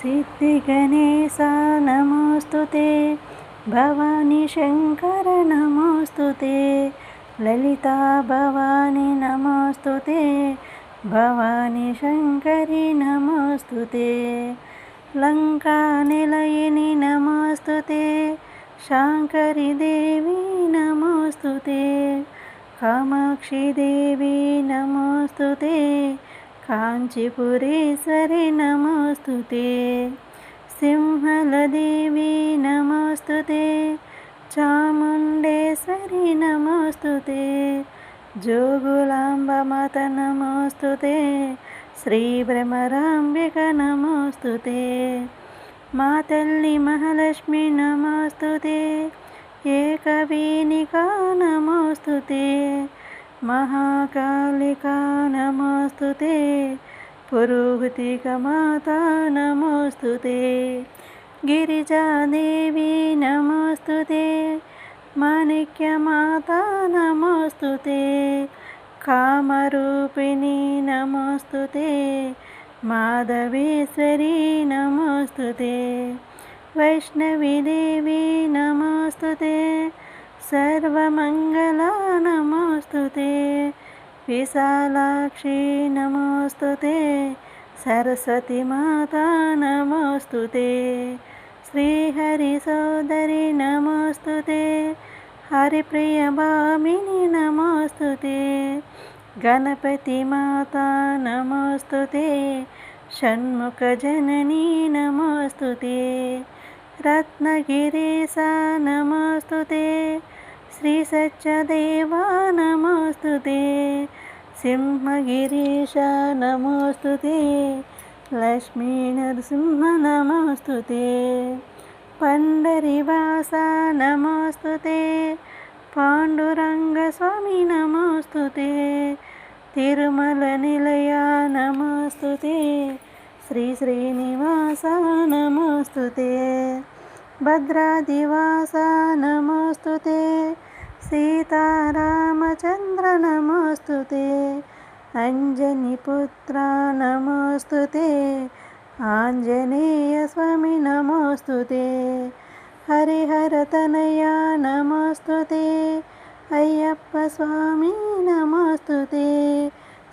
सिद्धिगणेश नमोऽस्तु ते भवानी शङ्कर नमोऽस्तु ते ललिता भवानी नमोऽस्तु ते भवानी शङ्करी नमोऽस्तु ते लङ्कानिलयिनि नमोऽस्तु ते शाङ्करी देवी नमोऽस्तु ते कामाक्षी देवी नमोऽस्तु ते కాంచీపురేశ్వరి నమోస్తు సింహలదేవి నమోస్తు చాముండేశ్వరి నమోస్తు జోగులాంబమాత నమోస్తు శ్రీభ్రమరాంబిక నమోస్తు మా తల్లి మహాలక్ష్మి నమోస్తు ఏకవీనికా నమోస్తు महालक्ष्मी नमोऽस्तु ते एकवीनिका नमोऽस्तु ते महाकालिका नमोऽस्तु ते पुरोहितिकमाता नमोऽस्तु ते गिरिजादेवी नमोऽस्तु ते माणिक्यमाता नमोऽस्तु ते कामरूपिणी नमोऽस्तु ते माधवेश्वरी नमोऽस्तु ते वैष्णवीदेवी नमोऽस्तु ते सर्वमङ्गला नमोऽस्तु నమోస్తు విశాలాక్షి నమోస్తు సరస్వతి మాతా నమోస్తు శ్రీహరి సోదరి నమోస్తు హరిప్రియ భామిని నమోస్తు గణపతి మాతా నమోస్తు షణ్ముఖ జననీ నమోస్తు రత్నగిరేశ నమోస్తు శ్రీ సత్యదేవా నమోస్తు సింహగిరీశ నమోస్తు లక్ష్మీ నరసింహ నమోస్తు పండరివాస నమోస్తు పాండురంగస్వామి నమోస్తు తిరుమల నిలయ నమోస్తు శ్రీ శ్రీనివాస నమోస్తు భద్రాదివాస నమోస్తు సీతారామచంద్ర నమోస్తు అంజనిపుత్ర నమోస్తు ఆంజనేయ స్వామి నమోస్తు హరిహరతనయ నమోస్తు అయ్యప్ప స్వామి నమోస్తు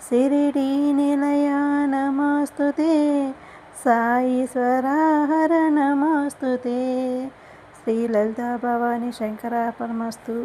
శిరిడి నిలయ నమోస్తు సాయి స్వరాహర శ్రీ లలితా భవాని శంకరాపరమస్తు.